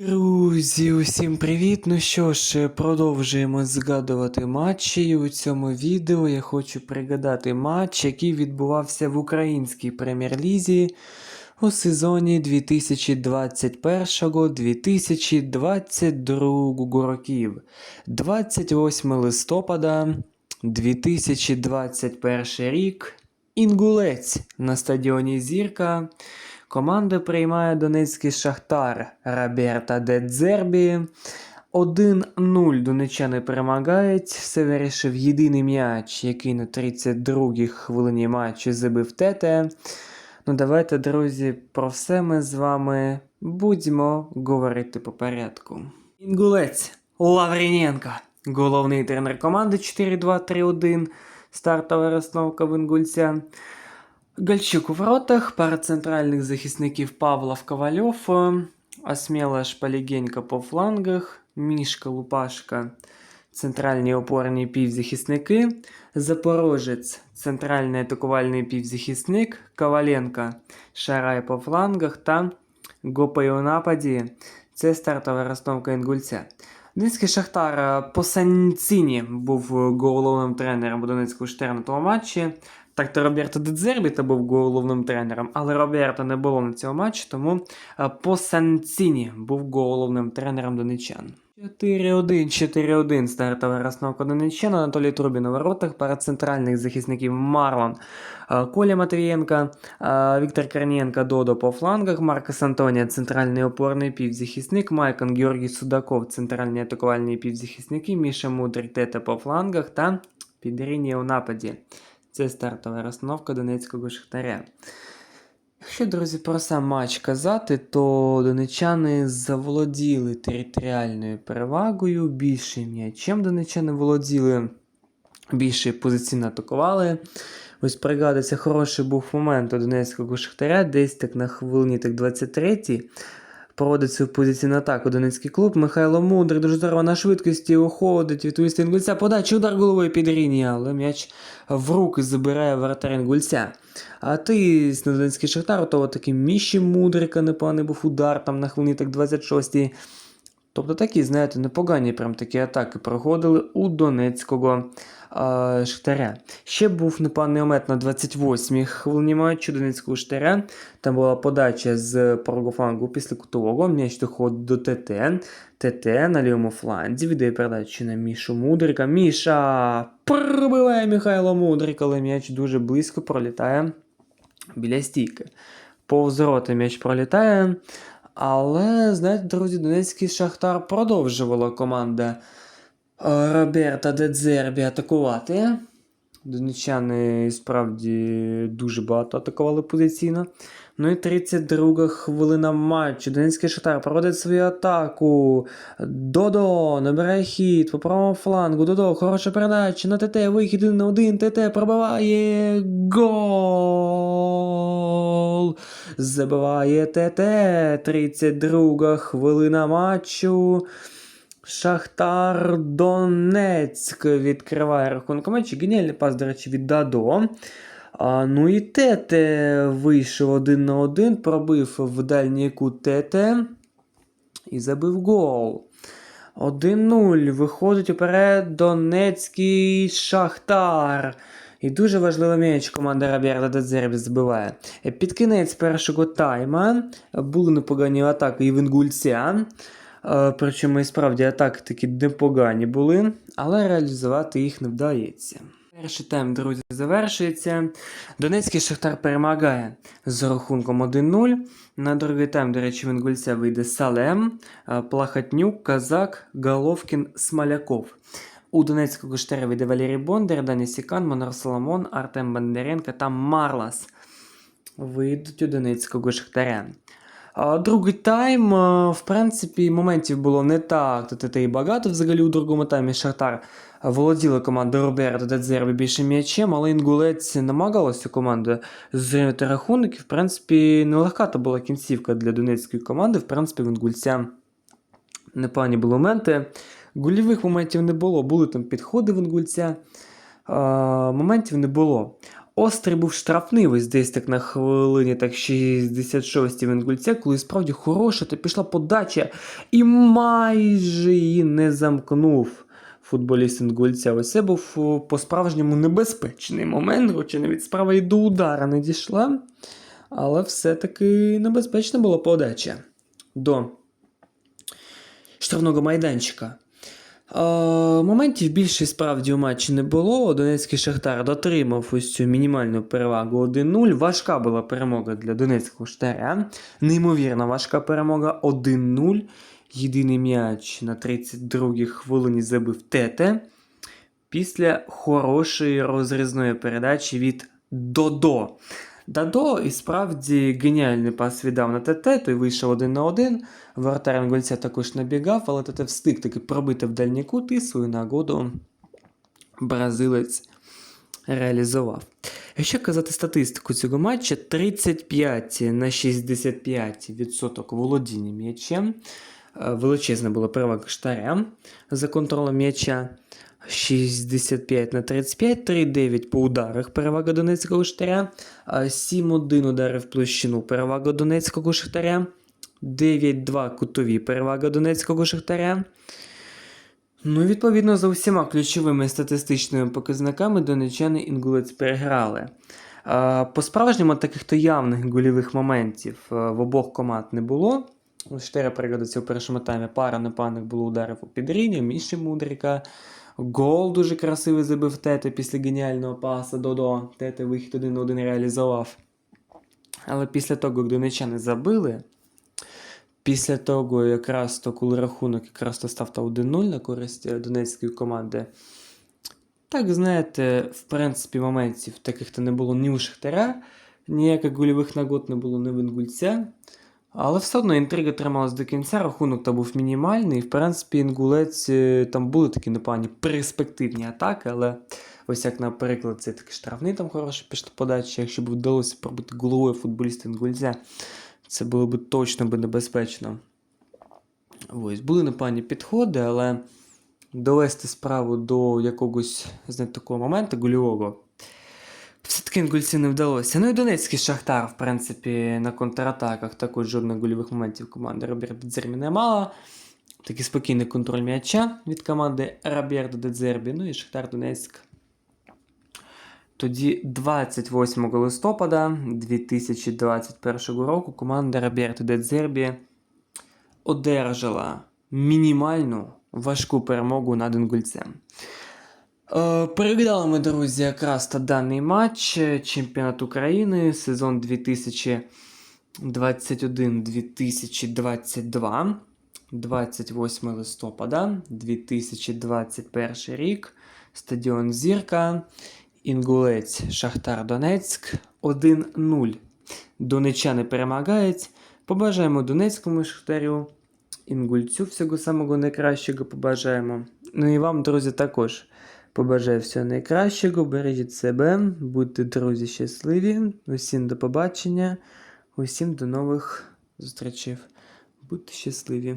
Друзі, усім привіт! Ну що ж, продовжуємо згадувати матчі. І у цьому відео я хочу пригадати матч, який відбувався в українській прем'єр-лізі у сезоні 2021-2022 років. 28 листопада 2021 рік. Інгулець на стадіоні Зірка. Команда приймає Донецький Шахтар Роберта Дедзербі. 1-0 донечани перемагають. Все вирішив єдиний м'яч, який на 32-й хвилині матчу забив Тете. Ну давайте, друзі, про все ми з вами будемо говорити по порядку. Інгулець Лавріненко, головний тренер команди 4-2-3-1. Стартова розстановка в Інгульця. Гальчук у воротах, пара центральних захисників Павлов Ковальов, Осмела Шпалігенька по флангах, Мішка Лупашка, центральні опорні півзахисники, Запорожець, центральний атакувальний півзахисник, Коваленко, Шарай по флангах та Гопай у нападі. Це стартова розстановка інгульця. Донецький Шахтар е, по Санціні був головним тренером Донецького Штерна того матчі. Так то Роберто Дедзербі та був головним тренером, але Роберто не було на цьому матчі, тому е, по Санціні був головним тренером донечан. 4-1, 4-1 стартова розстановка донечан, Анатолій Трубін у воротах, пара центральних захисників Марлон, е, Коля Матвієнка, е, Віктор Корнієнко, Додо по флангах, Маркос Антонія, центральний опорний півзахисник, Майкон Георгій Судаков, центральні атакувальні півзахисники, Міша Мудрий, Тета по флангах та Підрінія у нападі. Це стартова розстановка Донецького Шахтаря. Якщо, друзі, про сам матч казати, то донечани заволоділи територіальною перевагою, більше м'ячем донечани володіли, більше позиційно атакували. Ось пригадується, хороший був момент у Донецького Шахтаря, десь так на хвилині так 23-й. Проводить свою позиційну атаку Донецький клуб. Михайло Мудрий дуже здорово на швидкості уходить від Уіста Інгульця. Подача удар головою під лінію, але м'яч в руки забирає вратар Інгульця. А ти на Донецький Шахтар, то такий Міші Мудрика, непоганий був удар там на хвилині так 26-й. Тобто такі, знаєте, непогані прям такі атаки проходили у Донецького а, Шахтаря. Ще був непоганий момент на 28-й хвилині матчу Донецького Шахтаря. Там була подача з правого після кутового. М'яч доходить до ТТ. ТТ на лівому фланзі віддає передачу на Мішу Мудрика. Міша пробиває Михайло Мудрик, але м'яч дуже близько пролітає біля стійки. Повз рота м'яч пролітає. Але, знаєте, друзі, Донецький Шахтар продовжувала команда е, Роберта Дедзербі атакувати. Донечани справді дуже багато атакували позиційно. Ну і 32 хвилина матчу. Донецький Шахтар проводить свою атаку. Додо набирає хід по правому флангу. Додо, хороша передача на ТТ, вихід на один. ТТ пробиває гол. Забиває ТТ. 32 хвилина матчу. Шахтар Донецьк відкриває рахунок матчу. Геніальний пас, до речі, від Дадо. А, ну і Тете вийшов один на один, пробив в дальній кут Тете і забив гол. 1-0. Виходить уперед Донецький Шахтар. І дуже важливий м'яч команда Роберта Дедзербі забиває. Під кінець першого тайма були непогані атаки і Венгульця. Причому і справді атаки такі непогані були, але реалізувати їх не вдається. Перший тайм, друзі, завершується. Донецький Шахтар перемагає з рахунком 1-0. На другий тайм, до речі, Венгульця вийде Салем, Плахатнюк, Казак, Головкін, Смоляков. У Донецького Шахтаря вийде Валерій Бондар, Дані Сікан, Монар Соломон, Артем Бондаренко та Марлас. Вийдуть у Донецького Шахтаря. Другий тайм, в принципі, моментів було не так та й багато. Взагалі у другому таймі Шахтар володіла команда Роберта Дедзербі більше м'ячем, але Інгулець намагалася команда зрівняти рахунок. І, в принципі, нелегка то була кінцівка для донецької команди. В принципі, в Інгульця непогані були моменти. Гольових моментів не було, були там підходи в Інгульця. Моментів не було. Острий був штрафний, ось десь так на хвилині, так 66 в Інгульця, коли справді хороша, то пішла подача і майже її не замкнув футболіст Інгульця. Ось це був по-справжньому небезпечний момент, хоча навіть справа і до удара не дійшла. Але все-таки небезпечна була подача до штрафного майданчика. Е, моментів більше справді у матчі не було. Донецький Шахтар дотримав ось цю мінімальну перевагу 1-0. Важка була перемога для Донецького Шахтаря. Неймовірно важка перемога 1-0. Єдиний м'яч на 32-й хвилині забив Тете. Після хорошої розрізної передачі від Додо. Дадо і справді геніальний пас віддав на ТТ, той вийшов один на один. Воротар Інгульця також набігав, але ТТ встиг таки пробити в дальній кут і свою нагоду бразилець реалізував. Якщо казати статистику цього матча, 35 на 65 відсоток володіння м'ячем. Е, Величезна була перевага штаря за контролем м'яча. 65 на 35, 3-9 по ударах перевага Донецького штаря, 7-1 удари в площину перевага Донецького шахтаря, 9-2 кутові перевага Донецького шахтаря. Ну, відповідно, за усіма ключовими статистичними показниками донечани інгулець переграли. По-справжньому таких то явних гольових моментів е, в обох команд не було. У Штера пригодиться у першому таймі пара непевних було ударів у підріння, Міші Мудрика. Гол дуже красивий забив Тете після геніального паса Додо. Тете вихід один на один реалізував. Але після того, як донечани забили, після того, якраз то, коли рахунок якраз то став та 1-0 на користь е, донецької команди, так, знаєте, в принципі, моментів таких то не було ні у Шахтаря, ніяких гольових нагод не було ні в Інгульця. Але все одно інтрига трималась до кінця, рахунок там був мінімальний. І, в принципі, інгулець е, там були такі непогані перспективні атаки, але ось як, наприклад, це такий штрафний там хороший пішла подача. Якщо б вдалося пробити головою футболіста інгульця, це було б точно б небезпечно. Ось, були непогані підходи, але довести справу до якогось знаєте, такого моменту гольового. Все-таки інгульці не вдалося. Ну і Донецький Шахтар, в принципі, на контратаках також жодних гольових моментів команди Роберта Дзербі не мала. Такий спокійний контроль м'яча від команди Роберта Дедзербі. Ну і Шахтар Донецьк. Тоді 28 листопада 2021 року команда Роберта Дедзербі одержала мінімальну важку перемогу над інгульцем. Е, Переглядали ми, друзі, якраз та даний матч е, Чемпіонат України сезон 2021-2022, 28 листопада 2021 рік. Стадіон Зірка, Інгулець, Шахтар Донецьк 1-0. Донечани перемагають. Побажаємо Донецькому Шахтарю, Інгульцю всього самого найкращого побажаємо. Ну і вам, друзі, також. Побажаю всього найкращого, бережіть себе, будьте друзі щасливі. Усім до побачення, усім до нових зустрічей. Будьте щасливі!